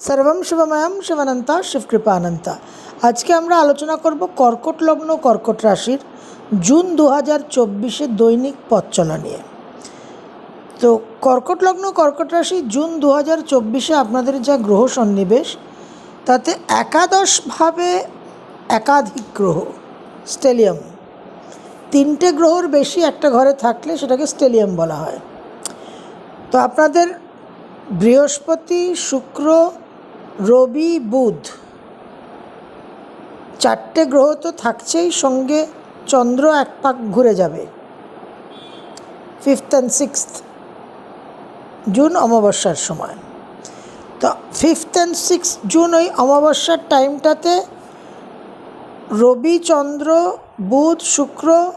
সর্বম শিবময়ম শিবানন্তা শিবকৃপানন্তা। আজকে আমরা আলোচনা করব কর্কট লগ্ন, কর্কট রাশির জুন দু হাজার চব্বিশে দৈনিক পথ চলা নিয়ে। তো কর্কট লগ্ন, কর্কট রাশি জুন দু হাজার চব্বিশে আপনাদের যা গ্রহ সন্নিবেশ, তাতে একাদশভাবে একাধিক গ্রহ, স্টেলিয়াম। তিনটে গ্রহর বেশি একটা ঘরে থাকলে সেটাকে স্টেলিয়াম বলা হয়। তো আপনাদের বৃহস্পতি, শুক্র রবি বুধ। চারটে গ্রহ তো থাকছেই, সঙ্গে চন্দ্র এক পাক ঘুরে যাবে। ফিফথ অ্যান্ড সিক্সথ জুন অমাবস্যার সময়। তো ফিফথ অ্যান্ড সিক্স জুন ওই অমাবস্যার টাইমটাতে রবি, চন্দ্র, বুধ, শুক্র,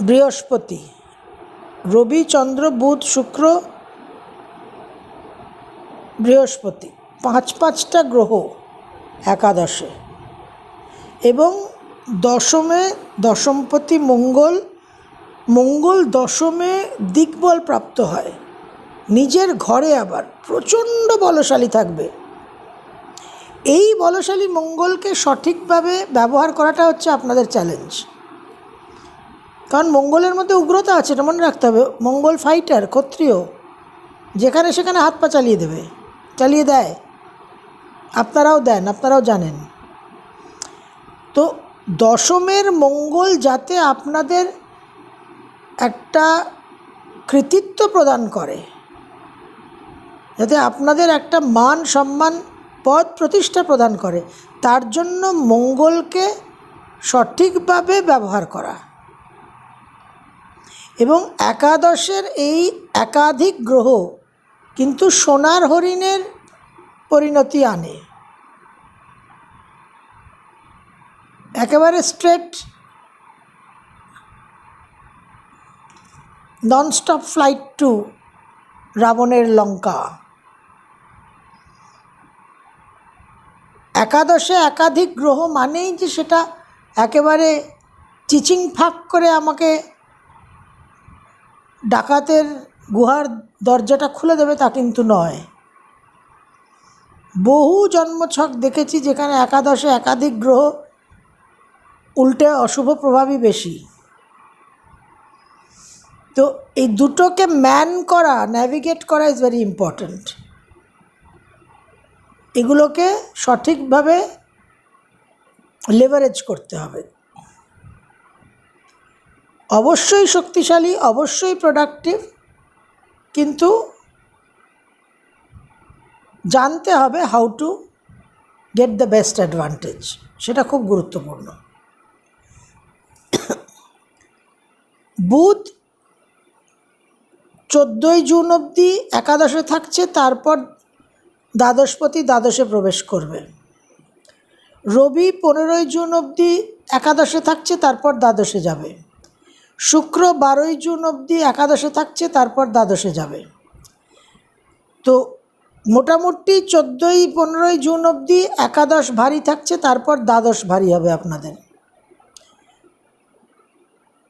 বৃহস্পতি। রবি, চন্দ্র, বুধ, শুক্র বৃহস্পতি, পাঁচ পাঁচটা গ্রহ একাদশে এবং দশমে দশমপতি মঙ্গল মঙ্গল দশমে দিকবল প্রাপ্ত হয়। নিজের ঘরে আবার প্রচণ্ড বলশালী থাকবে। এই বলশালী মঙ্গলকে সঠিকভাবে ব্যবহার করাটা হচ্ছে আপনাদের চ্যালেঞ্জ কারণ মঙ্গলের মধ্যে উগ্রতা আছে, এটা মনে রাখতে হবে। মঙ্গল ফাইটার ক্ষত্রিয়, যেখানে সেখানে হাত পা চালিয়ে দেবে। চালিয়ে দেয়। আপনারাও দেন, আপনারাও জানেন। তো দশমের মঙ্গল যাতে আপনাদের একটা কৃতিত্ব প্রদান করে, যাতে আপনাদের একটা মান সম্মান পদ প্রতিষ্ঠা প্রদান করে, তার জন্য মঙ্গলকে সঠিকভাবে ব্যবহার করা। এবং একাদশের এই একাধিক গ্রহ কিন্তু সোনার হরিণের পরিণতি আনে। একেবারে স্ট্রেট ননস্টপ ফ্লাইট টু রাবণের লঙ্কা। একাদশে একাধিক গ্রহ মানেই যে সেটা একেবারে চিচিং ফাঁক করে আমাকে ডাকাতের গুহার দরজাটা খুলে দেবে তা কিন্তু নয়। বহু জন্মছক দেখেছি যেখানে একাদশে একাধিক গ্রহ উল্টে অশুভ প্রভাবই বেশি। তো এই দুটোকে ম্যান করা, ন্যাভিগেট করা ইজ ভেরি ইম্পর্ট্যান্ট এগুলোকে সঠিকভাবে লেভারেজ করতে হবে। অবশ্যই শক্তিশালী, অবশ্যই প্রোডাক্টিভ কিন্তু জানতে হবে how to get the best advantage সেটা খুব গুরুত্বপূর্ণ। বুধ চোদ্দোই জুন অবধি একাদশে থাকছে, তারপর দ্বাদশপতি দ্বাদশে প্রবেশ করবে। রবি পনেরোই জুন অবধি একাদশে থাকছে, তারপর দ্বাদশে যাবে। শুক্র বারোই জুন অবধি একাদশে থাকছে, তারপর দ্বাদশে যাবে। তো মোটামুটি চোদ্দোই, পনেরোই জুন অবধি একাদশ ভারী থাকছে, তারপর দ্বাদশ ভারী হবে আপনাদের।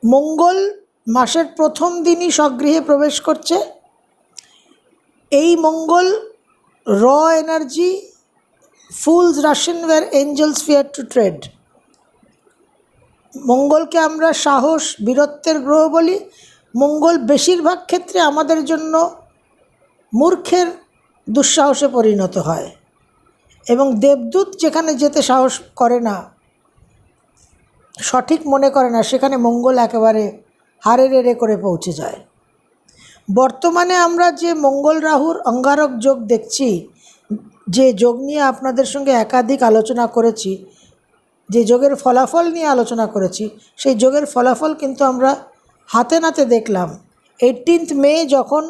মঙ্গল মাসের প্রথম দিনই স্বগৃহে প্রবেশ করছে। এই মঙ্গল র energy fools rush in where angels fear to tread মঙ্গলকে আমরা সাহস, বীরত্বের গ্রহ বলি। মঙ্গল বেশিরভাগ ক্ষেত্রে আমাদের জন্য মূর্খের দুঃসাহসে পরিণত হয় এবং দেবদূত যেখানে যেতে সাহস করে না, সঠিক মনে করে না, সেখানে মঙ্গল একেবারে হারে রেড়ে করে পৌঁছে যায়। বর্তমানে আমরা যে মঙ্গল রাহুর অঙ্গারক যোগ দেখছি, যে যোগ নিয়ে আপনাদের সঙ্গে একাধিক আলোচনা করেছি যে যোগের ফলাফল নিয়ে আলোচনা করেছি, সেই যোগের ফলাফল কিন্তু আমরা হাতে নাতে দেখলাম। এইটিনথ মে যখন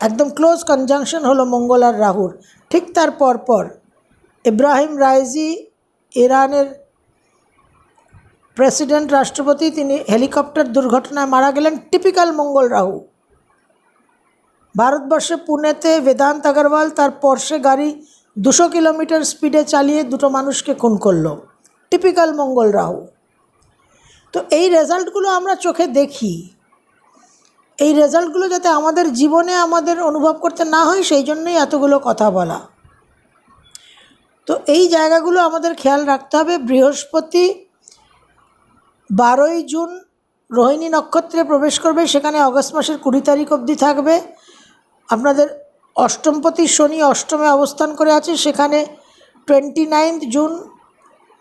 একদম ক্লোজ কনজাংশন হলো মঙ্গল আর রাহুর, ঠিক তার পরপর ইব্রাহিম রাইজি ইরানের প্রেসিডেন্ট, রাষ্ট্রপতি, তিনি হেলিকপ্টার দুর্ঘটনায় মারা গেলেন টিপিক্যাল মঙ্গল রাহু। ভারতবর্ষে পুনেতে বেদান্ত আগরওয়াল, তার পর্শে গাড়ি দুশো কিলোমিটার স্পিডে চালিয়ে দুটো মানুষকে খুন করল। টিপিক্যাল মঙ্গল রাহু। তো এই রেজাল্টগুলো আমরা চোখে দেখি। এই রেজাল্টগুলো যাতে আমাদের জীবনে আমাদের অনুভব করতে না হয়, সেই জন্যই এতগুলো কথা বলা। তো এই জায়গাগুলো আমাদের খেয়াল রাখতে হবে। বৃহস্পতি বারোই জুন রোহিণী নক্ষত্রে প্রবেশ করবে। সেখানে অগস্ট মাসের কুড়ি তারিখ অবধি থাকবে। আপনাদের অষ্টমপতি শনি অষ্টমে অবস্থান করে আছে, সেখানে টোয়েন্টি নাইনথ জুন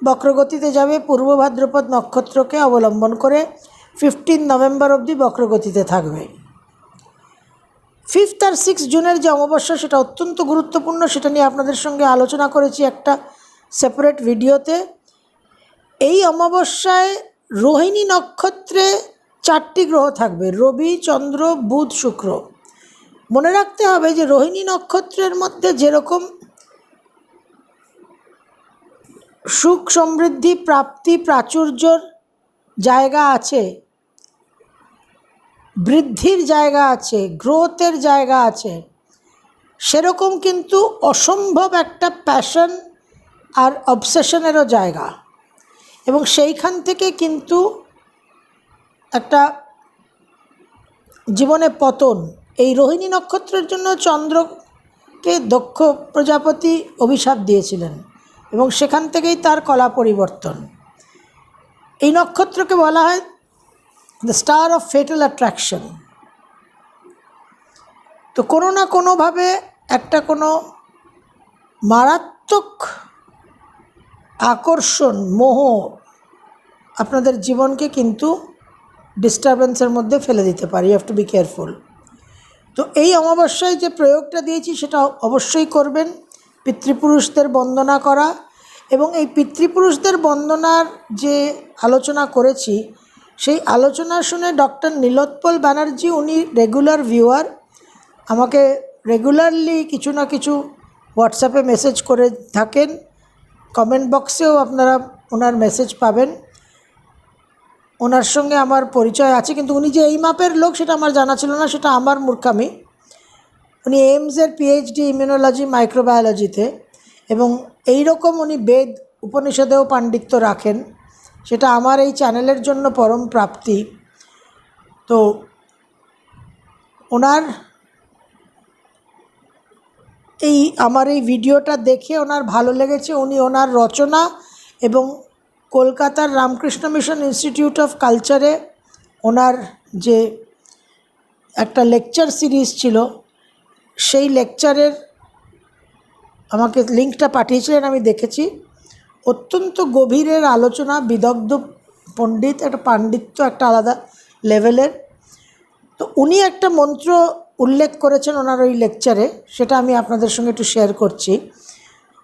বক্রগতিতে যাবে। পূর্ব ভাদ্রপদ নক্ষত্রকে অবলম্বন করে ফিফটিন নভেম্বর অবধি বক্রগতিতে থাকবে। ফিফথ আর সিক্স জুনের যে অমাবস্যা, সেটা অত্যন্ত গুরুত্বপূর্ণ। সেটা নিয়ে আপনাদের সঙ্গে আলোচনা করেছি একটা সেপারেট ভিডিওতে এই অমাবস্যায় রোহিণী নক্ষত্রে চারটি গ্রহ থাকবে, রবি, চন্দ্র, বুধ, শুক্র। মনে রাখতে হবে যে রোহিণী নক্ষত্রের মধ্যে যেরকম সুখ সমৃদ্ধি, প্রাপ্তি, প্রাচুর্যর জায়গা আছে, বৃদ্ধির জায়গা আছে, গ্রোথের জায়গা আছে, সেরকম কিন্তু অসম্ভব একটা প্যাশন আর অবসেশনেরও জায়গা। এবং সেইখান থেকে কিন্তু একটা জীবনে পতন এই রোহিণী নক্ষত্রের জন্য চন্দ্রকে দক্ষ প্রজাপতি অভিশাপ দিয়েছিলেন এবং সেখান থেকেই তার কলা পরিবর্তন। এই নক্ষত্রকে বলা হয় the star of fatal attraction তো কোনো না কোনোভাবে একটা কোনো মারাত্মক আকর্ষণ, মোহ আপনাদের জীবনকে কিন্তু ডিস্টারবেন্সের মধ্যে ফেলে দিতে পারে। You have to be careful তো এই অমাবস্যায় যে প্রয়োগটা দিয়েছি সেটা অবশ্যই করবেন। পিতৃপুরুষদের বন্দনা করা এবং এই পিতৃপুরুষদের বন্দনার যে আলোচনা করেছি, সেই আলোচনা শুনে ডক্টর নীলোৎপল ব্যানার্জি উনি রেগুলার ভিউয়ার আমাকে রেগুলারলি কিছু না কিছু হোয়াটসঅ্যাপে মেসেজ করে থাকেন। কমেন্ট বক্সেও আপনারা ওনার মেসেজ পাবেন। ওনার সঙ্গে আমার পরিচয় আছে, কিন্তু উনি যে এই মাপের লোক সেটা আমার জানা ছিল না, সেটা আমার মূর্খামি। উনি এইমসের পিএইচডি ইমিউনোলজি মাইক্রোবায়োলজিতে এবং এই রকম উনি বেদ উপনিষদেও পাণ্ডিত্য রাখেন, সেটা আমার এই চ্যানেলের জন্য পরম প্রাপ্তি। তো ওনার এই, আমার এই ভিডিওটা দেখে ওনার ভালো লেগেছে, উনি ওনার রচনা এবং কলকাতার রামকৃষ্ণ মিশন ইনস্টিটিউট অফ কালচারে ওনার যে একটা লেকচার সিরিজ ছিল, সেই লেকচারের আমাকে লিঙ্কটা পাঠিয়েছিলেন, আমি দেখেছি। অত্যন্ত গভীরের আলোচনা, বিদগ্ধ পণ্ডিত, একটা পাণ্ডিত্য একটা আলাদা লেভেলের। তো উনি একটা মন্ত্র উল্লেখ করেছেন ওনার ওই লেকচারে, সেটা আমি আপনাদের সঙ্গে একটু শেয়ার করছি।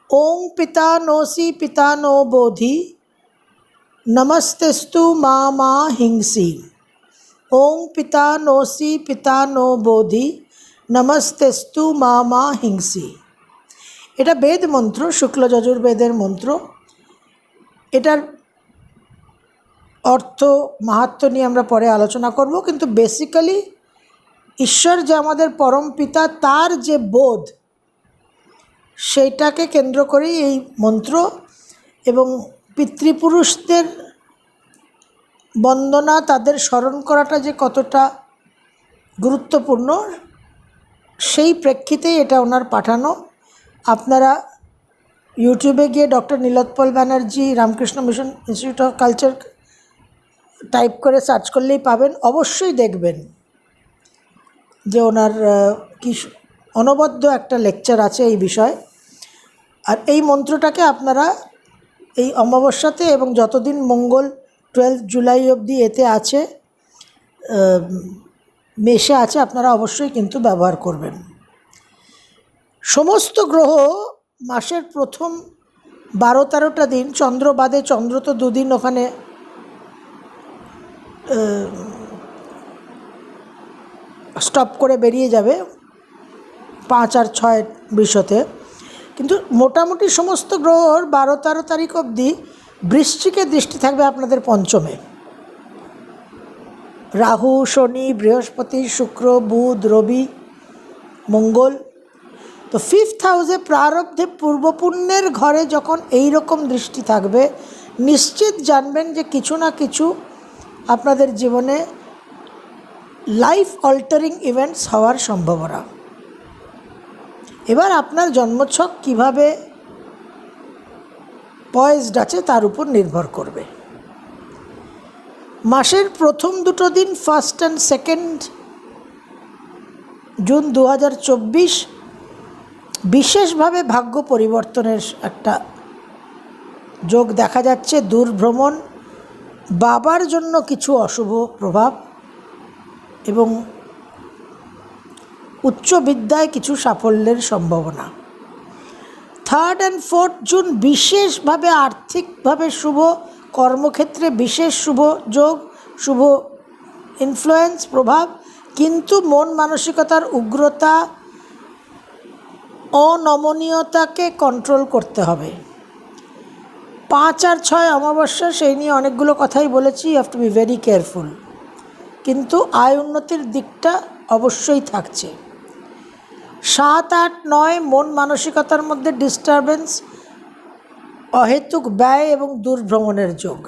ওং পিতা নোসি পিতা নো বোধি নমস্তেস্তু মা মা হিংসি ওং পিতা নোসি পিতা নো বোধি নমস্তেস্তু মা মা হিংসি এটা বেদ মন্ত্র, শুক্ল যজুর্বেদের মন্ত্র। এটার অর্থ, মাহাত্ম নিয়ে আমরা পরে আলোচনা করব, কিন্তু বেসিক্যালি ঈশ্বর যে আমাদের পরম পিতা, তার যে বোধ, সেইটাকে কেন্দ্র করেই এই মন্ত্র এবং পিতৃপুরুষদের বন্দনা তাদের স্মরণ করাটা যে কতটা গুরুত্বপূর্ণ, সেই প্রেক্ষিতেই এটা ওনার পাঠানো। আপনারা ইউটিউবে গিয়ে doctor Nilotpal Banerjee, Ramakrishna mission institute of culture type করে সার্চ করলেই পাবেন। অবশ্যই দেখবেন যে ওনার কি অনবদ্য একটা লেকচার আছে এই বিষয়ে। আর এই মন্ত্রটাকে আপনারা এই অমাবস্যাতে এবং যতদিন মঙ্গল টুয়েলভ জুলাই অবধি এতে আছে মেশে আছে, আপনারা অবশ্যই কিন্তু ব্যবহার করবেন। সমস্ত গ্রহ মাসের প্রথম বারো তেরোটা দিন, চন্দ্র বাদে চন্দ্র তো দুদিন ওখানে স্টপ করে বেরিয়ে যাবে, পাঁচ আর ছয় বিশতে কিন্তু মোটামুটি সমস্ত গ্রহর বারো তেরো তারিখ অবধি বৃশ্চিকে দৃষ্টি থাকবে আপনাদের পঞ্চমে। রাহু, শনি, বৃহস্পতি, শুক্র, বুধ, রবি, মঙ্গল। তো ফিফথ হাউসে প্রারব্ধে পূর্বপুণ্যের ঘরে যখন এই রকম দৃষ্টি থাকবে, নিশ্চিত জানবেন যে কিছু না কিছু আপনাদের জীবনে লাইফ অল্টারিং ইভেন্টস হওয়ার সম্ভাবনা। এবার আপনার জন্মছক কীভাবে পয়েজড আছে তার উপর নির্ভর করবে। মাসের প্রথম দুটো দিন ফার্স্ট অ্যান্ড সেকেন্ড জুন দু বিশেষভাবে ভাগ্য পরিবর্তনের একটা যোগ দেখা যাচ্ছে, দূরভ্রমণ, বাবার জন্য কিছু অশুভ প্রভাব এবং উচ্চ বিদ্যায় কিছু সাফল্যের সম্ভাবনা। থার্ড অ্যান্ড ফোর্থ জুন বিশেষভাবে আর্থিকভাবে শুভ, কর্মক্ষেত্রে বিশেষ শুভ যোগ, শুভ ইনফ্লুয়েন্স প্রভাব, কিন্তু মন মানসিকতার উগ্রতা, অনমনীয়তাকে কন্ট্রোল করতে হবে। পাঁচ আর ছয় অমাবস্যা, সেই নিয়ে অনেকগুলো কথাই বলেছি you have to be very careful কিন্তু আয় উন্নতির দিকটা অবশ্যই থাকছে। সাত আট নয় মন মানসিকতার মধ্যে ডিস্টারবেন্স অহেতুক ব্যয় এবং দুর্ভ্রমণের যোগ।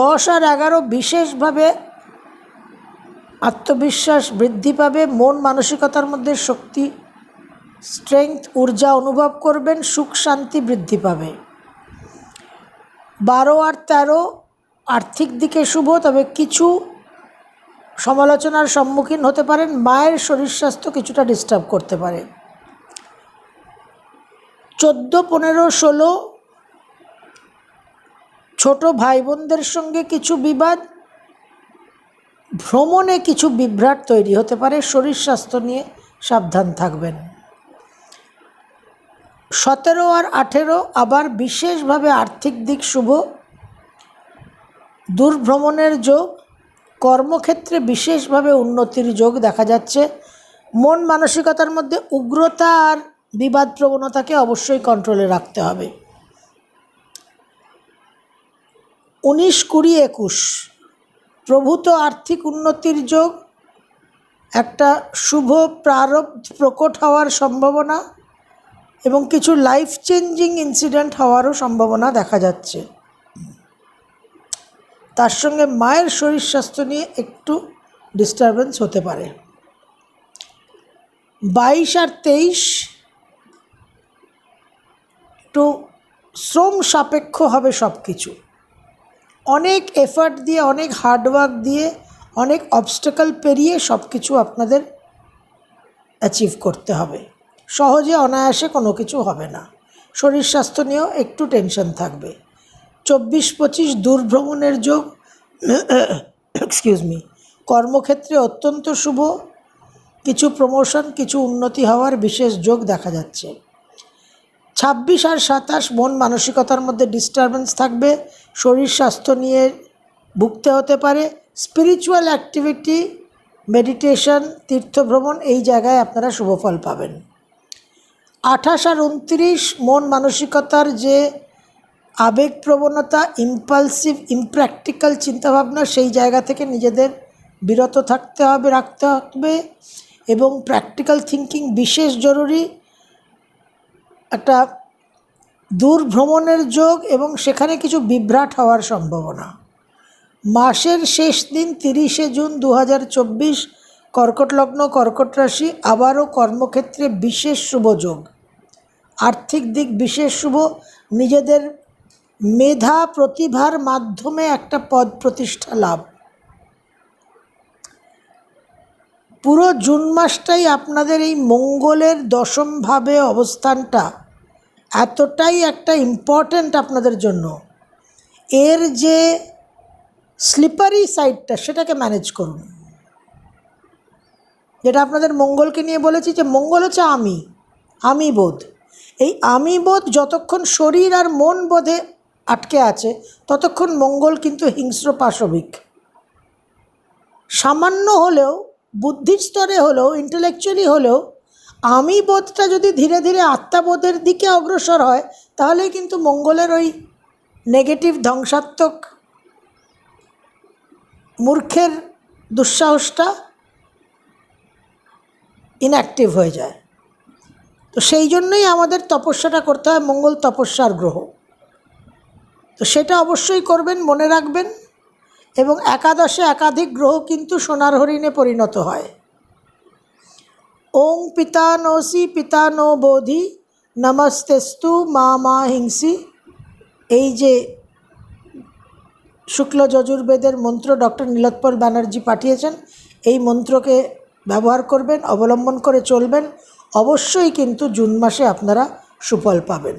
দশ আর এগারো বিশেষভাবে আত্মবিশ্বাস বৃদ্ধি পাবে, মন মানসিকতার মধ্যে শক্তি স্ট্রেংথ ঊর্জা অনুভব করবেন, সুখ, শান্তি বৃদ্ধি পাবে। বারো আর তেরো আর্থিক দিকে শুভ, তবে কিছু সমালোচনার সম্মুখীন হতে পারেন, মায়ের শরীর স্বাস্থ্য কিছুটা ডিস্টার্ব করতে পারে। চোদ্দ, পনেরো, ষোলো ছোট ভাই বোনদের সঙ্গে কিছু বিবাদ, ভ্রমণে কিছু বিভ্রাট তৈরি হতে পারে শরীর স্বাস্থ্য নিয়ে সাবধান থাকবেন। সতেরো আর আঠেরো আবার বিশেষভাবে আর্থিক দিক শুভ। দূরভ্রমণের যোগ কর্মক্ষেত্রে বিশেষভাবে উন্নতির যোগ দেখা যাচ্ছে। মন মানসিকতার মধ্যে উগ্রতা আর বিবাদ প্রবণতাকে অবশ্যই কন্ট্রোলে রাখতে হবে। উনিশ কুড়ি একুশ, প্রভূত আর্থিক উন্নতির যোগ একটা শুভ প্রারব্ধ প্রকট হওয়ার সম্ভাবনা এবং কিছু লাইফ চেঞ্জিং ইনসিডেন্ট হওয়ারও সম্ভাবনা দেখা যাচ্ছে। তার সঙ্গে মায়ের শরীর স্বাস্থ্য নিয়ে একটু ডিস্টারবেন্স হতে পারে। বাইশ আর তেইশ একটু শ্রম সাপেক্ষ হবে সব কিছু অনেক এফার্ট দিয়ে, অনেক হার্ডওয়ার্ক দিয়ে, অনেক অবস্টেকল পেরিয়ে সব কিছু আপনাদের অ্যাচিভ করতে হবে। সহজে, অনায়াসে কোনো কিছু হবে না। শরীর স্বাস্থ্য নিয়েও একটু টেনশন থাকবে। চব্বিশ পঁচিশ দূরভ্রমণের যোগ এক্সকিউজ মি কর্মক্ষেত্রে অত্যন্ত শুভ। কিছু প্রমোশন কিছু উন্নতি হওয়ার বিশেষ যোগ দেখা যাচ্ছে। ছাব্বিশ আর সাতাশ, মন মানসিকতার মধ্যে ডিস্টারবেন্স থাকবে। শরীর স্বাস্থ্য নিয়ে ভুগতে হতে পারে। স্পিরিচুয়াল অ্যাক্টিভিটি মেডিটেশন তীর্থভ্রমণ, এই জায়গায় আপনারা শুভফল পাবেন। আঠাশ আর উনত্রিশ মন মানসিকতার যে আবেগপ্রবণতা ইম্পালসিভ ইমপ্র্যাকটিক্যাল চিন্তাভাবনা সেই জায়গা থেকে নিজেদের বিরত থাকতে হবে, রাখতে হবে এবং প্র্যাকটিক্যাল থিঙ্কিং বিশেষ জরুরি। একটা দূর ভ্রমণের যোগ এবং সেখানে কিছু বিভ্রাট হওয়ার সম্ভাবনা। মাসের শেষ দিন তিরিশে জুন দু হাজার চব্বিশ, কর্কট লগ্ন, কর্কট রাশি, আবারও কর্মক্ষেত্রে বিশেষ শুভ যোগ। আর্থিক দিক বিশেষ শুভ, নিজেদের মেধা প্রতিভার মাধ্যমে একটা পদ প্রতিষ্ঠা লাভ। পুরো জুন মাসটাই আপনাদের এই মঙ্গলের দশমভাবে অবস্থানটা এতটাই একটা ইম্পর্ট্যান্ট আপনাদের জন্য। এর যে স্লিপারি সাইডটা সেটাকে ম্যানেজ করুন। যেটা আপনাদের মঙ্গলকে নিয়ে বলেছি যে মঙ্গল হচ্ছে আমি আমি বোধ। এই আমি বোধ যতক্ষণ শরীর আর মন বোধে আটকে আছে, ততক্ষণ মঙ্গল কিন্তু হিংস্র পাশবিক। সামান্য হলেও, বুদ্ধির স্তরে হলেও ইন্টেলেকচুয়ালি হলেও, আমি বোধটা যদি ধীরে ধীরে আত্মাবোধের দিকে অগ্রসর হয় তাহলে কিন্তু মঙ্গলের ওই নেগেটিভ ধ্বংসাত্মক, মূর্খের দুঃসাহসটা ইনঅ্যাক্টিভ হয়ে যায়। তো সেই জন্যই আমাদের তপস্যাটা করতে হয় মঙ্গল তপস্যার গ্রহ। তো সেটা অবশ্যই করবেন, মনে রাখবেন এবং একাদশে একাধিক গ্রহ কিন্তু সোনার হরিণে পরিণত হয়। ওং পিতা নোসি পিতা নো বোধি, নমস্তেস্তু মা মা হিংসি। এই যে শুক্ল যজুর্বেদের মন্ত্র ডক্টর নীলোৎপল ব্যানার্জি পাঠিয়েছেন, এই মন্ত্রকে ব্যবহার করবেন, অবলম্বন করে চলবেন। অবশ্যই কিন্তু জুন মাসে আপনারা সুফল পাবেন।